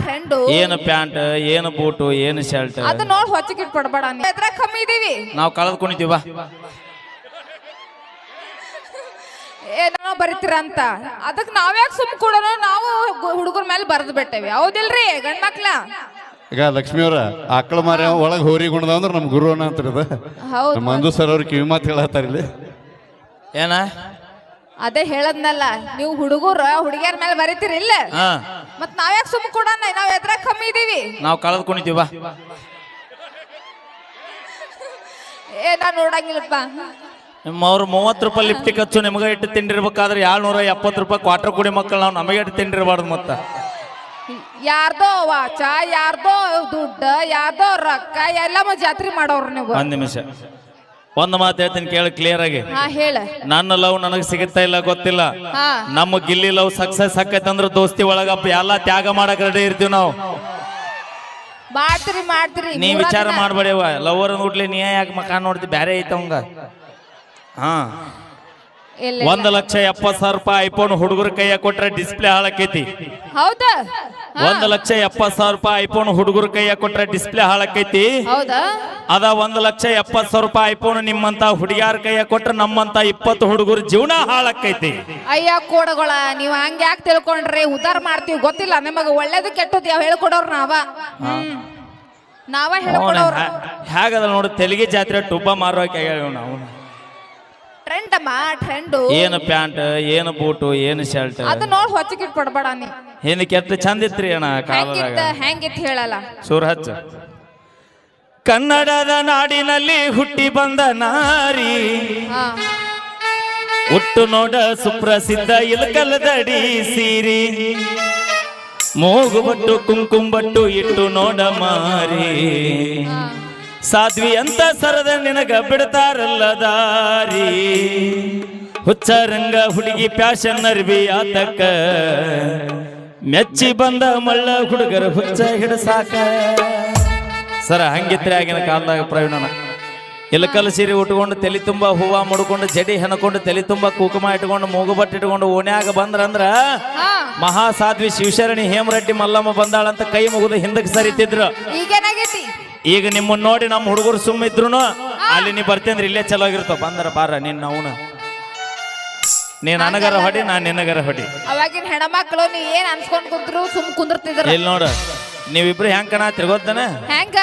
Trend ಏನು pant ಏನು boot ಏನು ಶರ್ಟ್? ಅದು ನೋಡಿ ಹೊಚ್ಚಕ್ ಇಟ್ಕೊಡ್ಬೇಡ ನೀ. ಎದ್ರ ಕಮ್ಮಿ ಇದೀವಿ. ನಾವು ಕಳೆದ್ಕೊಂಡಿದ್ದೀವ ಏನೋ ಬರಿತೀರ ಅಂತ. ಅದಕ್ಕೆ ನಾವ್ಯಾಕ್ ಸುಮ್ ಕೂಡ ನಾವು ಹುಡುಗರ ಮೇಲೆ ಬರೆದು ಬಿಟ್ಟೇವಿ. ಹೌದಿಲ್ರಿ ಗಂಡ್ ಮಕ್ಳ? ಈಗ ಲಕ್ಷ್ಮಿಯವ್ರ ಆಕಳ ಮಾರಿ ಒಳಗೆ ಹೋರಿ ಗುಣದ ಅಂದ್ರೆ ನಮ್ಮ ಗುರು ಅನ್ನತ್ತಿರದ ಹೌದು. ಮಂಜು ಸರ್ ಅವ್ರ ಕಿವಿ ಮಾತು ಹೇಳತ್ತಾರ ಇಲ್ಲಿ. ಏನ? ಅದೇ ಹೇಳದ್ನಲ್ಲ ನೀವು ಹುಡುಗರ ಹುಡುಗಿಯರ ಮೇಲೆ ಬರೀತೀರಿ ಇಲ್ಲ? ಹಾ. ಮತ್ ನಾವ್ಯಾಕ್ ಸುಮ್ ಕೊಡೋಣ ನಾವ್ ಎದ್ರ ಕಮ್ಮಿ ಇದೀವಿ? ನಾವು ಏ ಏನ ನೋಡಂಗಿಲ್ಲಪ್ಪ ನಿಮ್ಮವ್ರು ಮೂವತ್ತು ರೂಪಾಯಿ ಲಿಪ್ಟಿಕ್ ಹಚ್ಚು ನಿಮಗೆ ಇಟ್ಟು ತಿಂಡಿರ್ಬೇಕಾದ್ರೆ ಏಳ್ನೂರ ಎಪ್ಪತ್ತು ರೂಪಾಯಿ ಕ್ವಾರ್ಟರ್ ಕುಡಿ ಮಕ್ಕಳು ನಾವು ನಮಗೆ ಇಟ್ಟು ತಿಂಡಿರ್ಬಾರ್ದು ಮತ್ತ. ಯಾರ್ದೋ ವಾಚ ಯಾರ್ದೋ ದುಡ್ಡು ಯಾರ್ದೋ ರೊಕ್ಕ ಎಲ್ಲ ಜಾತ್ರೆ ಮಾಡೋರು ನೀವು. ಒಂದ್ ನಿಮಿಷ. ಒಂದು ಮಾತು ಹೇಳ್ತೀನಿ ಕೇಳಿ ಕ್ಲಿಯರ್ ಆಗಿ. ಹಾ ಹೇಳ. ನನ್ನ ಲವ್ ನನಗೆ ಸಿಗುತ್ತಾ ಇಲ್ಲ ಗೊತ್ತಿಲ್ಲ. ಹಾ. ನಮ್ಮ ಗಿಲ್ಲಿ ಲವ್ ಸಕ್ಸಸ್ ಆಕೈತೆ ಅಂದ್ರೆ ದೋಸ್ತಿ ಒಳಗ ಎಲ್ಲ ತ್ಯಾಗ ಮಾಡಕ್ ರೆಡಿ ಇರ್ತೀವಿ ನಾವು. ಮಾಡ್ತೀರಿ ಮಾಡ್ತೀರಿ. ನೀ ವಿಚಾರ ಮಾಡ್ಬೇಡಿ ಮಾಡ್ಬೇಡವ ಲವರ್ ನೋಡ್ಲಿ ನೀ ಯಾಕೆ ಮಕ ನೋಡ್ತಿ? ಬ್ಯಾರೆ ಐತ ಅವಂಗ. ಹಾ. ಒಂದ್ ಲಕ್ಷ ಎಪ್ಪತ್ ಸಾವಿರ ರೂಪಾಯಿ ಐಫೋನ್ ಹುಡುಗರ ಕೈಯ ಕೊಟ್ರೆ ಡಿಸ್ಪ್ಲೇ ಹಾಳಾಕೈತಿ. ಹೌದಾ? ಒಂದ್ ಲಕ್ಷ ಎಪ್ಪತ್ ಸಾವಿರ ರೂಪಾಯಿ ಐಫೋನ್ ಹುಡುಗರ ಕೈಯ ಕೊಟ್ರೆ ಡಿಸ್ಪ್ಲೇ ಹಾಳಾಕೈತಿ. ಹೌದಾ? ಅದ ಒಂದ್ ಲಕ್ಷ ಎಪ್ಪತ್ ಸಾವಿರ ರೂಪಾಯಿ ಐಫೋನ್ ನಿಮ್ಮಂತ ಹುಡುಗಿಯಾರ ಕೈಯ ಕೊಟ್ರೆ ನಮ್ಮಂತ ಇಪ್ಪತ್ತು ಹುಡುಗರ ಜೀವನ ಹಾಳಾಕೈತಿ. ಅಯ್ಯ ಕೋಡಗಳ ನೀವ್ ಹಂಗ ಯಾಕೆ ತಿಳ್ಕೊಂಡ್ರಿ? ಉದ್ದಾರ ಮಾಡ್ತೀವಿ ಗೊತ್ತಿಲ್ಲ ನಿಮಗ ಒಳ್ಳೇದು ಕೆಟ್ಟದ್ದು ಯಾವ ಹೇಳ್ಕೊಡೋರ್ ನಾವ? ಹ್ಮ್. ನಾವ ಹೇಳ್ಕೊಡೋರು. ಹೇಗದ ನೋಡು ತೆಲಿಗೆ ಜಾತ್ರೆ ಟುಬ್ಬ ಮಾರೋಕೆ ನಾವು ಟ್ರೆಂಡ್ ಅಮ್ಮ ಟ್ರೆಂಡು ಏನು ಪ್ಯಾಂಟ್ ಏನು ಬೂಟು ಏನು ಶರ್ಟ್ ಅದನ್ನ ನೋಡಿ ಹೊಚ್ಚಕ್ ಇಟ್ಕೊಡ್ಬೇಡ ನೀ. ಹಿಂದ್ ಕೆಟ್ಟ ಚಂದ ಇತ್ರಿ ಅಣ್ಣ ಕಾಲದಾಗ ಹೆಂಗಿತ್ತು ಹೆಂಗಿತ್ ಹೇಳಲ್ಲ. ಸೂರ ಹಚ್ಚ. ಕನ್ನಡದ ನಾಡಿನಲ್ಲಿ ಹುಟ್ಟಿ ಬಂದ ನಾರಿ. ಹುಟ್ಟು ನೋಡ ಸುಪ್ರಸಿದ್ಧ ಇಲ್ಕಲದಡಿ ಸೀರಿ. ಮೂಗುಬಟ್ಟು ಕುಂಕುಂಬಟ್ಟು ಇಟ್ಟು ನೋಡ ಮಾರಿ. ಸಾಧ್ವಿ ಅಂತ ಸರದ ನಿನಗ ಬಿಡ್ತಾರಲ್ಲ ದಾರಿ. ಹುಚ್ಚರಂಗ ಹುಡುಗಿ ಪ್ಯಾಶನ್ ಅರ್ಬಿ ಆತಕ್ಕ. ಮೆಚ್ಚಿ ಬಂದ ಮಳ್ಳ ಹುಡುಗರ ಹುಚ್ಚ ಹಿಡಸಾಕ ಸರ ಹಂಗಿತ್ರಿ ಆಗಿನ ಕಾಲದಾಗ ಪ್ರವೀಣನ. ಇಲಕಲ್ ಸೀರೆ ಉಟ್ಕೊಂಡು ತಲೆ ತುಂಬ ಹೂವ ಮುಡ್ಕೊಂಡು ಜಡಿ ಹೆಣ್ಕೊಂಡು ತಲೆ ತುಂಬ ಕುಕುಮ ಇಟ್ಕೊಂಡು ಮೂಗುಬಟ್ಟು ಇಟ್ಕೊಂಡು ಓಣ್ಯಾಗ ಬಂದ್ರಂದ್ರ ಮಹಾ ಸಾಧ್ವಿ ಶಿವಶರಣಿ ಹೇಮರೆಡ್ಡಿ ಮಲ್ಲಮ್ಮ ಬಂದಾಳಂತ ಕೈ ಮುಗಿದು ಹಿಂದಕ್ಕೆ ಸರಿತಿದ್ರು. ಈಗ ನಿಮ್ಮನ್ನ ನೋಡಿ ನಮ್ಮ ಹುಡುಗರು ಸುಮ್ಮಿದ್ರು ಅಲ್ಲಿ ನೀ ಬರ್ತೇಂದ್ರೆ ಇಲ್ಲೇ ಚಲೋ ಆಗಿರ್ತಾವ ಬಂದ್ರ ಬಾರ ನಿನ್ನ ಅವನು. ನೀ ನನಗರ ಹೊಡಿ ನಾ ನಿನಗರ ಹೊಡಿ. ಅವಾಗಿನ ಹೆಣ್ಮಕ್ಳು ನೀ ಏನ್ ಅನ್ಸ್ಕೊಂಡ್ ಕುಂತ್ರು ಸುಮ್ ಕುಂದಿರ್ತಿದ್ರ? ಇಲ್ಲಿ ನೋಡು ನೀವಿಬ್ರು ಹೆಂಗ್ ಕಣ ತಿರ್ಗೋದನ ಹೆಂಗ?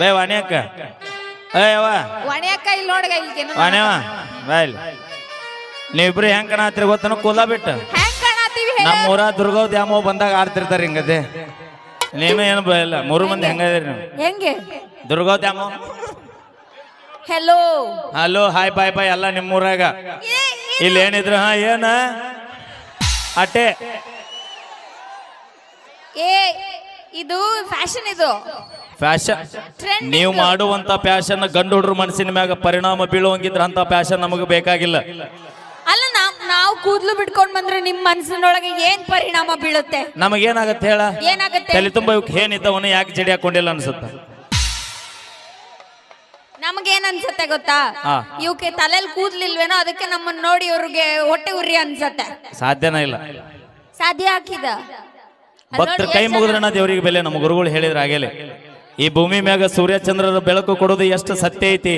ಬೇ ವಾಣಿಯಕ್ಕ. ಅಕ್ಕ ಇಲ್ಲಿ ನೋಡ್ಗ ಇಲ್ಲಿ ಬಾ ಇಲ್ಲಿ. ನೀವಿಬ್ರು ಹೆಂಗ್ ಕಣ ತಿರ್ಗೋತನ ಕೂಲ ಬಿಟ್ಟು. ಹೆಂಗ್ ಕಾಣತೀವಿ ನಮ್ಮ ಊರ ದುರ್ಗೋ ದ್ಯಾಮೋ ಬಂದಾಗ ಆಡ್ತಿರ್ತಾರ ಹಿಂಗದೆ. ನೀನು ಏನು ಇಲ್ಲ ಮೂರು ಮಂದಿ ಹೆಂಗದಿರಿ ನೀವು? ಹೆಂಗೆ? ದುರ್ಗೋ ದ್ಯಾಮೋ hello hello hi bye bye ಎಲ್ಲ ನಿಮ್ಮ ಊರಾಗ ಇಲ್ಲಿ ಏನಿದ್ರು ಹಾ ಏನ? ಅಟ್ಟೆ. ಏ ಇದು ಫ್ಯಾಷನ್ ಇದು. ಫ್ಯಾಷನ್ ನೀವು ಮಾಡುವಂತ ಫ್ಯಾಷನ್ ಗಂಡು ಹುಡ್ರ ಮನಸ್ಸಿನ ಮ್ಯಾಗ ಪರಿಣಾಮ ಬೀಳುವಂಗಿದ್ರ ಅಂತ ಫ್ಯಾಷನ್ ನಮಗೆ ಬೇಕಾಗಿಲ್ಲ. ಅಲ್ಲ ನಾವ್ ನಾವು ಕೂದಲು ಬಿಟ್ಕೊಂಡ್ ಬಂದ್ರೆ ನಿಮ್ ಮನಸ್ಸಿನೊಳಗೆ ಏನ್ ಪರಿಣಾಮ ಬೀಳುತ್ತೆ? ನಮಗೇನಾಗತ್ತೆ ಹೇಳ? ಏನಾಗತ್ತೆ? ತಲೆ ತುಂಬ ಇವಕ್ಕೆ ಏನಿದ್ದವನು ಯಾಕೆ ಜಡಿ ಹಾಕೊಂಡಿಲ್ಲ ಅನ್ಸುತ್ತ? ನಮಗೇನ್ ಅನ್ಸತ್ತೆ ಗೊತ್ತಾ? ಆ. ಇವಕ್ಕೆ ತಲೆಯಲ್ಲಿ ಕೂದ್ಲಿಲ್ವೇನೋ ಅದಕ್ಕೆ ನಮ್ಮನ್ನ ನೋಡಿ ಇವ್ರಿಗೆ ಹೊಟ್ಟೆ ಉರಿ ಅನ್ಸತ್ತೆ. ಸಾಧ್ಯನೇ ಇಲ್ಲ. ಸಾಧ್ಯ ಹಾಕಿದ? ಅಲ್ಲ್ ಭಕ್ತರ ನೋಡಿ ಕೈ ಎಷ್ಟ್ ಮುಗಿದ್ರನ ದೇವರಿಗೆ ಬೆಲೆ ನಮ್ಮ ಗುರುಗಳು ಹೇಳಿದ್ರ ಆಗೇಲೆ ಈ ಭೂಮಿ ಮ್ಯಾಗ ಸೂರ್ಯಚಂದ್ರರ ಬೆಳಕು ಕೊಡೋದು ಎಷ್ಟು ಸತ್ಯ ಐತಿ?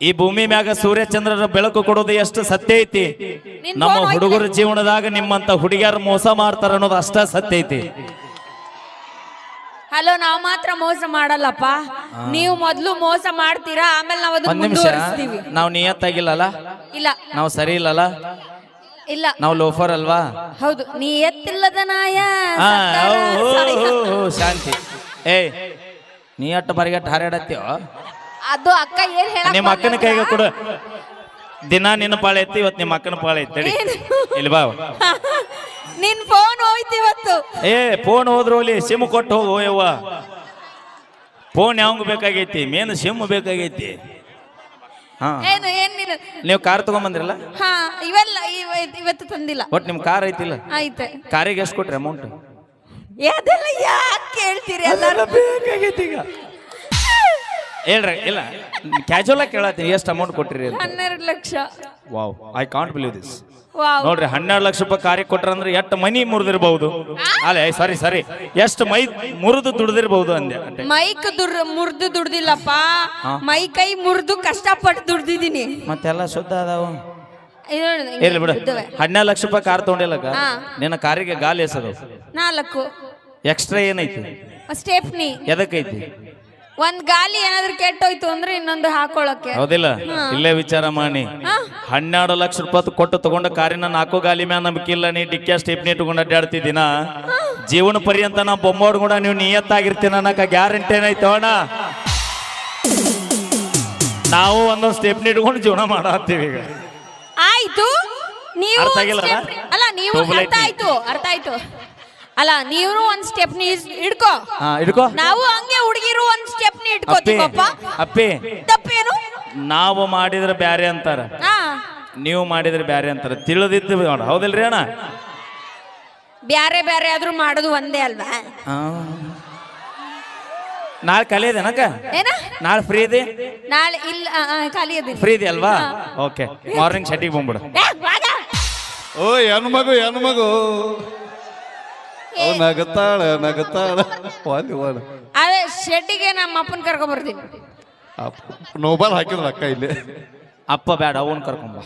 ಈ ಭೂಮಿ ಮ್ಯಾಗ ಸೂರ್ಯಚಂದ್ರರ ಬೆಳಕು ಕೊಡೋದು ಎಷ್ಟು ಸತ್ಯ ಐತಿ? ನಮ್ಮ ಹುಡುಗರ ಜೀವನದಾಗ ನಿಮ್ಮಂತ ಹುಡುಗಿಯರು ಮೋಸ ಮಾಡ್ತಾರ ಅನ್ನೋದು ಅಷ್ಟ ಸತ್ಯ ಐತಿ. ಹಲೋ ನಾವು ಮಾತ್ರ ಮೋಸ ಮಾಡಲ್ಲಪ್ಪ. ನೀವು ಮೊದ್ಲು ಮೋಸ ಮಾಡ್ತೀರಾ ಆಮೇಲೆ ನಾವು ಅದನ್ನ ಒಂದ್ ನಿಮಿಷ. ಮುಂದುವರಿಸ್ತೀವಿ. ನಾವು ನಿಯತ್ತಾಗಿಲ್ಲಲ್ಲ? ಇಲ್ಲ. ನಾವು ಸರಿ ಇಲ್ಲಲ್ಲ? ಇಲ್ಲ. ನಾವು ಲೋಫರ್ ಅಲ್ವಾ? ಹೌದು. ನೀ ಎತ್ತಿಲ್ಲದ ನಾಯ ಆ, ಸತ್ತಾರ ಓ, ಓ, ಸಾಯ. ಓ, ಓ, ಶಾಂತಿ. ಏ ನೀ ಅಟ್ಟ ಬರಿಗಟ್ಟ ಹಾರಾಡತ್ತೀವ ಅದು ಅಕ್ಕ ಏನ್ ನಿಮ್ಮ ಅಕ್ಕನ ಕೈಗೆ ಕೊಡು. ದಿನ ನಿನ್ನ ಪಾಳೆ ಇತ್ತು ಇವತ್ತು ನಿಮ್ಮ ಅಕ್ಕನ ಪಾಳೆ ಐತಿ ತಡಿ. ಇಲ್ಲಿ ಬಾ. ನಿನ್ ಫೋನ್ ಹೋಯ್ತು ಇವತ್ತು. ಏ ಫೋನ್ ಹೋದ್ರು ಅಲ್ಲಿ ಸಿಮ್ ಕೊಟ್ಟು ಹೋಗು ಯವ್ವ. ಫೋನ್ ಯಾವಂಗ ಬೇಕಾಗೈತಿ? ಮೇನ್ ಸಿಮ್ ಬೇಕಾಗೈತಿ. ಹಾ. ಏನು ಏನ್ ನೀನು? ನೀವು ಕಾರ್ ತಗೊಂಬಂದ್ರಲ್ಲ? ಹಾ ಇವೆಲ್ಲ ಇವ- ಇವತ್ತು ತಂದಿಲ್ಲ. ಒಟ್ಟು ನಿಮ್ ಕಾರ್ ಐತಿಲ್ಲ? ಐತೆ ಕಾರಿಗೆ ಎಷ್ಟು ಕೊಟ್ರಿ ಅಮೌಂಟ್ ಅದೆಲ್ಲ ಯಾಕೆ ಕೇಳ್ತೀರಿ ಎಲ್ಲರೂ? ಬೇಕಾಗೈತಿ ಈಗ. ಹೇಳ್ರಿ ಇಲ್ಲ. ಕ್ಯಾಶುವಲ್ ಕೇಳತ್ತೀನಿ ಎಷ್ಟು ಅಮೌಂಟ್ ಕೊಟ್ಟಿರಿ ಅಂತ. ಹನ್ನೆರಡು lakh. Wow I can't believe this ನೋಡ್ರಿ ಹನ್ನೆರಡು ಲಕ್ಷ ರೂಪಾಯಿ ಕಾರ್ಯ ಕೊಟ್ರಂದ್ರೆ ಎಷ್ಟು ಮನಿ ಮುರಿದಿರ್ಬಹುದು? ಅಲ್ಲೇ ಸಾರಿ ಸಾರಿ. ಎಷ್ಟು ಮೈ ಮುರಿದು ದುಡ್ದಿರ್ಬಹುದು ಅಂದೆ ಮೈಕ್ ದುರ್ ಮುರ್ದು ದುಡ್ದಿಲ್ಲಪ್ಪ. ಮೈ ಕೈ ಮುರಿದು ಕಷ್ಟಪಟ್ಟು ದುಡ್ದಿದ್ದೀನಿ. ಮತ್ತೆಲ್ಲ ಶುದ್ಧ ಅದಾವ. ಇರ್ಲಿ ಬಿಡು. ಹನ್ನೆರಡು ಲಕ್ಷ ರೂಪಾಯಿ ಕಾರ್ ತಗೊಂಡಿಲ್ಲಕ್ಕ ನಿನ್ನ ಕಾರಿಗೆ ಗಾಲಿ ಎಸದು ನಾಲ್ಕು. ಎಕ್ಸ್ಟ್ರಾ ಏನೈತಿ? ಸ್ಟೆಪ್ನಿ ಎದಕ್ಕೈತಿ? ಒಂದ್ ಗಾಲಿ ಏನಾದ್ರು ಕೆಟ್ಟೋಯ್ತು ಅಂದ್ರೆ ಇನ್ನೊಂದು ಹಾಕೊಳಕ್ಕೆ ಹೌದಿಲ್ಲ? ಇಲ್ಲೇ ವಿಚಾರ ಮಾಡಿ. ಹನ್ನೆರಡು ಲಕ್ಷ ರೂಪಾಯಿ ಕೊಟ್ಟು ತಗೊಂಡ ಕಾರಿನ ನಾಲ್ಕು ಗಾಲಿ ಮ್ಯಾಲ ನಂಬಿಕಿಲ್ಲ ನೀ ಡಿಕ್ಕಿಯ ಸ್ಟೆಪ್ನಿ ಇಟ್ಕೊಂಡು ಅಡ್ಡಾಡ್ತಿದ್ದೀನ? ಜೀವನ ಪರ್ಯಂತ ನಾ ಬೊಮ್ಮೋಡ್ ಕೂಡ ನೀವು ನಿಯತ್ತಾಗಿರ್ತೀನ ಅನ್ನಕ ಗ್ಯಾರಂಟಿ ಏನೈತೆ ಅಣ್ಣ? ನಾವು ಒಂದೊಂದು ಸ್ಟೆಪ್ನಿ ಇಟ್ಕೊಂಡು ಜೀವನ ಮಾಡತ್ತೀವಿ ಈಗ. ಆಯ್ತು. ನೀವು ಅಲ್ಲ ನೀವು ಅರ್ಥ ಆಯ್ತು ಅರ್ಥ ಆಯ್ತು. ಅಲ್ಲ ನೀವು ಒಂದ್ ಸ್ಟೆಪ್ ಇಡ್ಕೋ ಹಾ ಇಡ್ಕೋ ನಾವು ಹಂಗೆ ಹುಡುಗಿರು ಒಂದ್ ಸ್ಟೆಪ್ ಅಪ್ಪಿ ಇಟ್ಕೋತೀವಪ್ಪ ಅಪ್ಪಿ. ತಪ್ಪೇನು? ನಾವು ಮಾಡಿದ್ರೆ ಬ್ಯಾರೆ ಅಂತಾರ. ಹಾ. ನೀವು ಮಾಡಿದ್ರೆ ಬ್ಯಾರೆ ಅಂತಾರ. ತಿಳಿದಿದ್ದು ನೋಡ ಹೌದಿಲ್ರಿ ಅಣ್ಣ? ಬ್ಯಾರೆ ಬ್ಯಾರೆ ಆದ್ರೂ ಮಾಡೋದು ಒಂದೇ ಅಲ್ವಾ? ಹಾ. ನಾಳೆ ಖಾಲಿ ಇದೆ ಏನ? ನಾಳೆ ಫ್ರೀ ಇದೆ? ನಾಳೆ ಇಲ್ಲ ಖಾಲಿ ಇದೆ. ಫ್ರೀ ಇದೆ ಅಲ್ವಾ? ಓಕೆ ಮಾರ್ನಿಂಗ್ ಸೆಟ್ಟಿಗೆ ಬಂದ್ಬಿಡು. ಓ ಹೆಣ್ಮಗು ಮಗು. ಹೆಣ್ಣು ಮಗು ಅವ್ ನಗತಾಳ ನಗತಾಳ. ವಾಲಿ ವಾಲ. ಅದೇ ಶೆಟ್ಟಿಗೆ ನಮ್ಮ ಅಪ್ಪನ ಕರ್ಕೊಂಡ್ ಬರ್ತೀನಿ ನೋಬಲ್ ಹಾಕಿದ್ರ ಅಕ್ಕ ಇಲ್ಲಿ. ಅಪ್ಪ ಬೇಡ ಅವನ್ ಕರ್ಕೊಂಬ.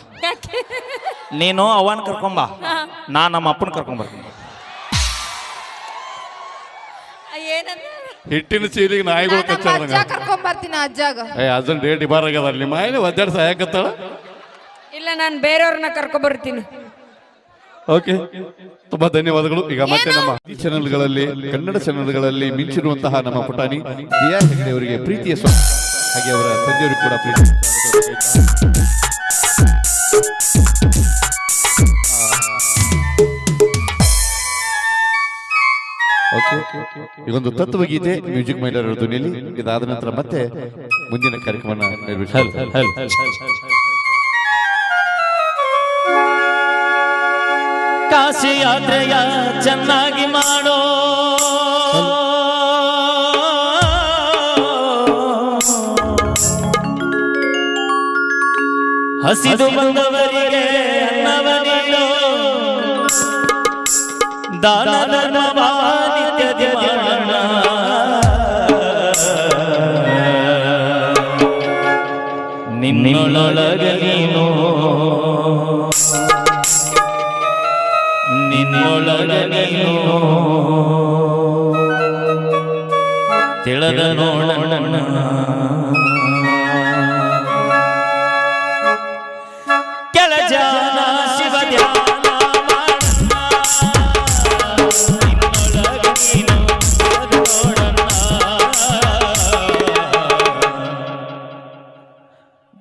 ನೀನು ಅವನ್ ಕರ್ಕೊಂಬ. ನಾ ನಮ್ಮ ಅಪ್ಪನ ಕರ್ಕೊಂಡ್ ಬರ್ತೀನಿ ಏನಂತ ಹಿಟ್ಟಿನ ಚೀಲಿಗೆ ನಾಯಿಗಳು ನಮ್ಮ ಕಚ್ಚಾರಂಗ ಅಜ್ಜ ಕರ್ಕೊಂಡ್ ಬರ್ತೀನಿ ಅಜ್ಜಾಗ. ಏ ಅದನ್ನ ಡೇಟ್ ಇಬಾರ್ ಆಗ್ಯದ ನಿಮ್ಮ ಆಯ್ನ ಒದ್ದಾಡ್ ಸಹಾಯಕತ್ತಾಳ ಇಲ್ಲ ನಾನು ಬೇರೆಯವ್ರನ್ನ ಕರ್ಕೊಂಡ್ ಬರ್ತೀನಿ ಓಕೆ ತುಂಬಾ ಧನ್ಯವಾದಗಳು. ಈಗ ಮತ್ತೆ ನಮ್ಮ ಚಾನೆಲ್ಗಳಲ್ಲಿ ಕನ್ನಡ ಚಾನೆಲ್ಗಳಲ್ಲಿ ಮಿಂಚಿರುವಂತಹ ನಮ್ಮ ಪುಟಾಣಿ ದಿಯಾ ಹೆಗ್ಡೆ ಅವರಿಗೆ ಪ್ರೀತಿಯ ಸ್ವಾಮಿ ಹಾಗೆ ಅವರ ತಂದೆಯವರಿಗೆ ಕೂಡ ಪ್ರೀತಿ ಓಕೆ ತತ್ವ ಗೀತೆ ಮ್ಯೂಸಿಕ್ ಮೈಲರ್ ಧ್ವನಿಯಲ್ಲಿ. ಇದಾದ ನಂತರ ಮತ್ತೆ ಮುಂದಿನ ಕಾರ್ಯಕ್ರಮ ನಿರ್ವಹಿಸ ಕಾಶಿ ಯಾತ್ರೆಯ ಚೆನ್ನಾಗಿ ಮಾಡೋ. ಹಸಿದು ಬಂದವರಿಗೆ ಅನ್ನವ ನೀಡೋ. ದಾನ ನಿನ್ನೊಳಗ ನೀನು. ನಿನ್ನೊಳಗ ನೀನು ತಿಳದ ನೋಡೋಣ ಕೆಳ ಜಾನ ಶಿವ ಧ್ಯಾನ ಮಾಡಣ್ಣ.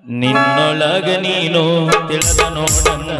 ನಿನ್ನೊಳಗ ನೀನು ತಿಳಿದ ನೋಡಣ್ಣ.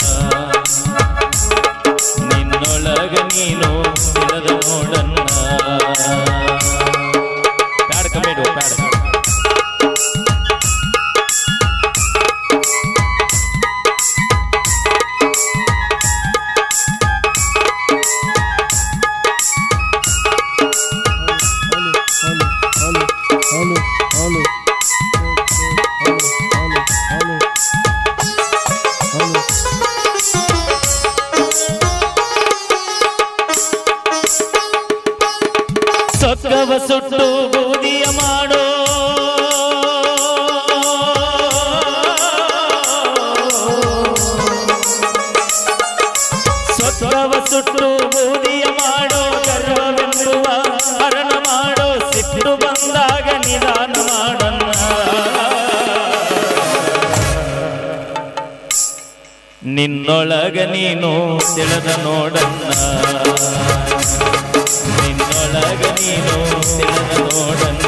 ನಿನ್ನೊಳಗ ನೀನು ತಿಳಿದ ನೋಡಣ್ಣ ನಿನ್ನೊಳಗ ನೀನು ತಿಳಿದ ನೋಡಣ್ಣ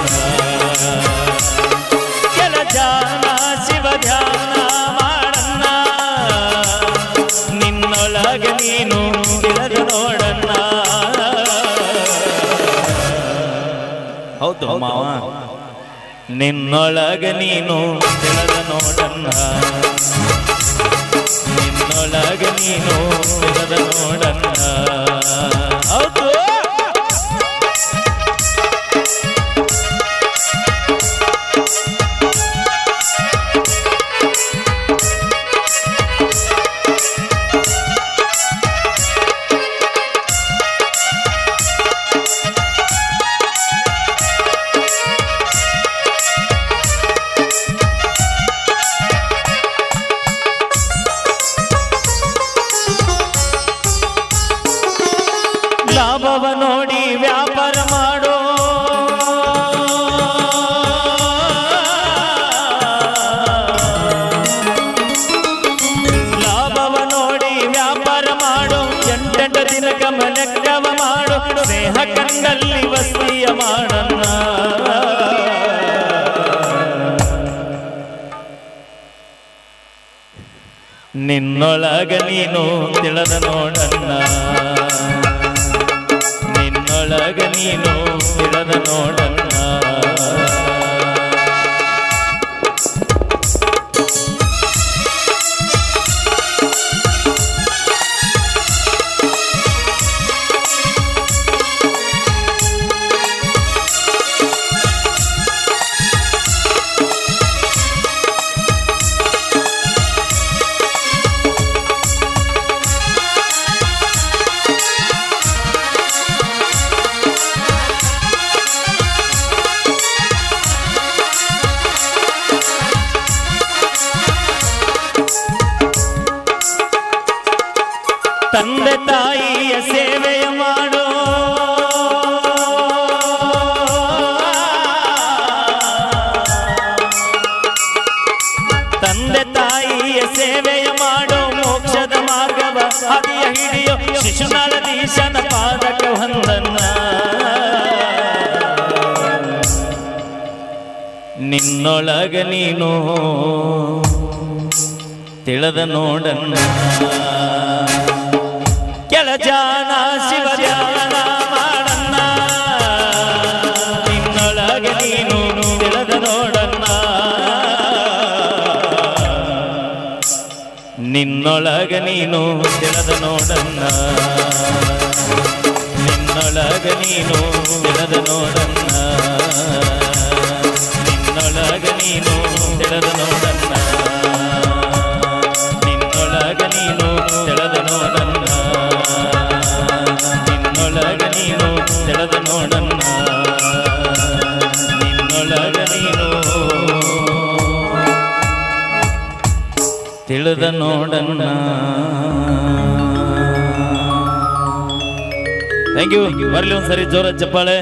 ಕೆಲ ಜಾನ ಶಿವ ಧ್ಯಾನ ಮಾಡಣ್ಣ ನಿನ್ನೊಳಗ ನೀನು ತಿಳಿದ ನೋಡಣ್ಣ ಹೌದು ಮಾವ ನಿನ್ನೊಳಗ ನೀನು ತಿಳಿದ ನೋಡಣ್ಣ ನೀನು ತಿಳಿದ ದಿನ ಗಮನಕ್ಕವ ಮಾಡು. ಸ್ನೇಹ ಕಂಡಲ್ಲಿ ವಸ್ತಿಯ ಮಾಡಣ್ಣ ನಿನ್ನೊಳಗ ನೀನು ತಿಳದ ನೋಡಣ್ಣ ನಿನ್ನೊಳಗ ನೀನು ತಿಳದ ನೋಡಣ್ಣ ನಿನ್ನೊಳಗ ನೀನು ತಿಳಿದ ನೋಡಣ್ಣ ಕೆಳಜಾನ ಶಿವಜಾನ ಮಾಡಣ್ಣ ನಿನ್ನೊಳಗ ನೀನು ತಿಳಿದ ನೋಡಣ್ಣ ನಿನ್ನೊಳಗ ನೀನು ತಿಳಿದ ನೋಡನ್ನ. ನಿನ್ನೊಳಗ ನೀನು ತಿಳಿದ ನೋಡಣ್ಣ ತಿಳಿದ ನೋಡಣ್ಣ. ಥ್ಯಾಂಕ್ ಯು ಬರಲಿ ಒಂದ್ಸರಿ ಜೋರ ಚಪ್ಪಾಳೆ.